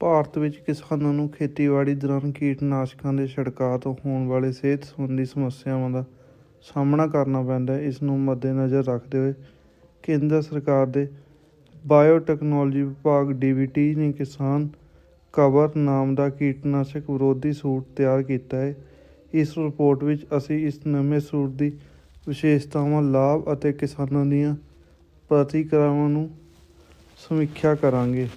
ਭਾਰਤ ਵਿੱਚ ਕਿਸਾਨਾਂ ਨੂੰ ਖੇਤੀਬਾੜੀ ਦੌਰਾਨ ਕੀਟਨਾਸ਼ਕਾਂ ਦੇ ਛਿੜਕਾਅ ਤੋਂ ਹੋਣ ਵਾਲੇ ਸਿਹਤ ਸੰਬੰਧੀ ਸਮੱਸਿਆਵਾਂ ਦਾ ਸਾਹਮਣਾ ਕਰਨਾ ਪੈਂਦਾ ਹੈ। ਇਸ ਨੂੰ ਮੱਦੇਨਜ਼ਰ ਰੱਖਦੇ ਹੋਏ ਕੇਂਦਰ ਸਰਕਾਰ ਦੇ ਬਾਇਓਟੈਕਨੋਲੋਜੀ ਵਿਭਾਗ ਡੀਬੀਟੀ ਨੇ ਕਿਸਾਨ ਕਵਰ ਨਾਮ ਦਾ ਕੀਟਨਾਸ਼ਕ ਵਿਰੋਧੀ ਸੂਟ ਤਿਆਰ ਕੀਤਾ ਹੈ। ਇਸ ਰਿਪੋਰਟ ਵਿੱਚ ਅਸੀਂ ਇਸ ਨਵੇਂ ਸੂਟ ਦੀ ਵਿਸ਼ੇਸ਼ਤਾਵਾਂ, ਲਾਭ ਅਤੇ ਕਿਸਾਨਾਂ ਦੀਆਂ ਪ੍ਰਤੀਕਿਰਿਆਵਾਂ ਨੂੰ ਸਮੀਖਿਆ ਕਰਾਂਗੇ।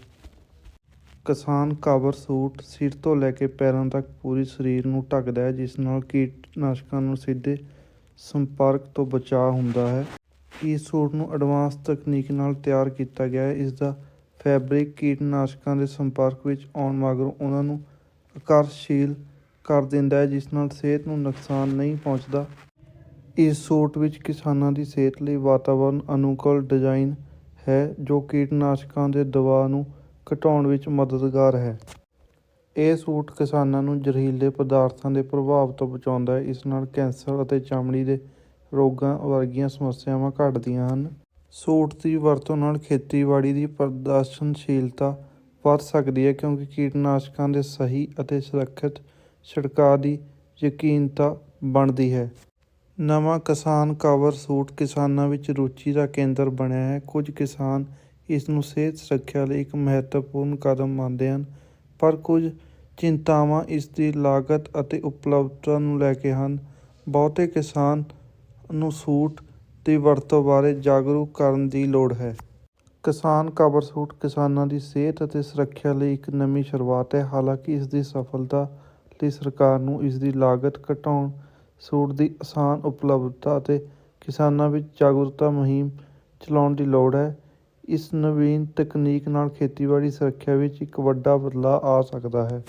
ਕਿਸਾਨ ਕਵਰ ਸੂਟ ਸਿਰ ਤੋਂ ਲੈ ਕੇ ਪੈਰਾਂ ਤੱਕ ਪੂਰੀ ਸਰੀਰ ਨੂੰ ਢੱਕਦਾ ਹੈ, ਜਿਸ ਨਾਲ ਕੀਟਨਾਸ਼ਕਾਂ ਨੂੰ ਸਿੱਧੇ ਸੰਪਰਕ ਤੋਂ ਬਚਾਅ ਹੁੰਦਾ ਹੈ। ਇਸ ਸੂਟ ਨੂੰ ਐਡਵਾਂਸ ਤਕਨੀਕ ਨਾਲ ਤਿਆਰ ਕੀਤਾ ਗਿਆ ਹੈ। ਇਸ ਦਾ ਫੈਬਰਿਕ ਕੀਟਨਾਸ਼ਕਾਂ ਦੇ ਸੰਪਰਕ ਵਿੱਚ ਆਉਣ ਮਗਰੋਂ ਉਹਨਾਂ ਨੂੰ ਆਕਰਸ਼ੀਲ ਕਰ ਦਿੰਦਾ ਹੈ, ਜਿਸ ਨਾਲ ਸਿਹਤ ਨੂੰ ਨੁਕਸਾਨ ਨਹੀਂ ਪਹੁੰਚਦਾ। ਇਸ ਸੂਟ ਵਿੱਚ ਕਿਸਾਨਾਂ ਦੀ ਸਿਹਤ ਲਈ ਵਾਤਾਵਰਣ ਅਨੁਕੂਲ ਡਿਜ਼ਾਈਨ ਹੈ, ਜੋ ਕੀਟਨਾਸ਼ਕਾਂ ਦੇ ਦਬਾਅ ਨੂੰ ਘਟਾਉਣ ਵਿੱਚ ਮਦਦਗਾਰ ਹੈ। ਇਹ ਸੂਟ ਕਿਸਾਨਾਂ ਨੂੰ ਜ਼ਹਿਰੀਲੇ ਪਦਾਰਥਾਂ ਦੇ ਪ੍ਰਭਾਵ ਤੋਂ ਬਚਾਉਂਦਾ ਹੈ। ਇਸ ਨਾਲ ਕੈਂਸਰ ਅਤੇ ਚਮੜੀ ਦੇ ਰੋਗਾਂ ਵਰਗੀਆਂ ਸਮੱਸਿਆਵਾਂ ਘਟਦੀਆਂ ਹਨ। ਸੂਟ ਦੀ ਵਰਤੋਂ ਨਾਲ ਖੇਤੀਬਾੜੀ ਦੀ ਪ੍ਰਦਰਸ਼ਨਸ਼ੀਲਤਾ ਵੱਧ ਸਕਦੀ ਹੈ ਕਿਉਂਕਿ ਕੀਟਨਾਸ਼ਕਾਂ ਦੇ ਸਹੀ ਅਤੇ ਸੁਰੱਖਿਅਤ ਛਿੜਕਾਅ ਦੀ ਯਕੀਨਤਾ ਬਣਦੀ ਹੈ। ਨਵਾਂ ਕਿਸਾਨ ਕਵਰ ਸੂਟ ਕਿਸਾਨਾਂ ਵਿੱਚ ਰੁਚੀ ਦਾ ਕੇਂਦਰ ਬਣਿਆ ਹੈ। ਕੁਝ ਕਿਸਾਨ ਇਸ ਨੂੰ ਸਿਹਤ ਸੁਰੱਖਿਆ ਲਈ ਇੱਕ ਮਹੱਤਵਪੂਰਨ ਕਦਮ ਮੰਨਦੇ ਹਨ। ਪਰ ਕੁਝ ਚਿੰਤਾਵਾਂ ਇਸ ਦੀ ਲਾਗਤ ਅਤੇ ਉਪਲਬਧਤਾ ਨੂੰ ਲੈ ਕੇ ਹਨ। ਬਹੁਤੇ ਕਿਸਾਨ ਨੂੰ ਸੂਟ ਦੀ ਵਰਤੋਂ ਬਾਰੇ ਜਾਗਰੂਕ ਕਰਨ ਦੀ ਲੋੜ ਹੈ। ਕਿਸਾਨ ਕਵਰ ਸੂਟ ਕਿਸਾਨਾਂ ਦੀ ਸਿਹਤ ਅਤੇ ਸੁਰੱਖਿਆ ਲਈ ਇੱਕ ਨਵੀਂ ਸ਼ੁਰੂਆਤ ਹੈ। ਹਾਲਾਂਕਿ ਇਸ ਦੀ ਸਫਲਤਾ ਲਈ ਸਰਕਾਰ ਨੂੰ ਇਸ ਦੀ ਲਾਗਤ ਘਟਾਉਣ, ਸੂਟ ਦੀ ਆਸਾਨ ਉਪਲਬਧਤਾ ਅਤੇ ਕਿਸਾਨਾਂ ਵਿੱਚ ਜਾਗਰੂਕਤਾ ਮੁਹਿੰਮ ਚਲਾਉਣ ਦੀ ਲੋੜ ਹੈ। ਇਸ ਨਵੀਨ ਤਕਨੀਕ ਨਾਲ ਖੇਤੀਬਾੜੀ ਸੁਰੱਖਿਆ ਵਿੱਚ ਇੱਕ ਵੱਡਾ ਬਦਲਾਅ ਆ ਸਕਦਾ ਹੈ।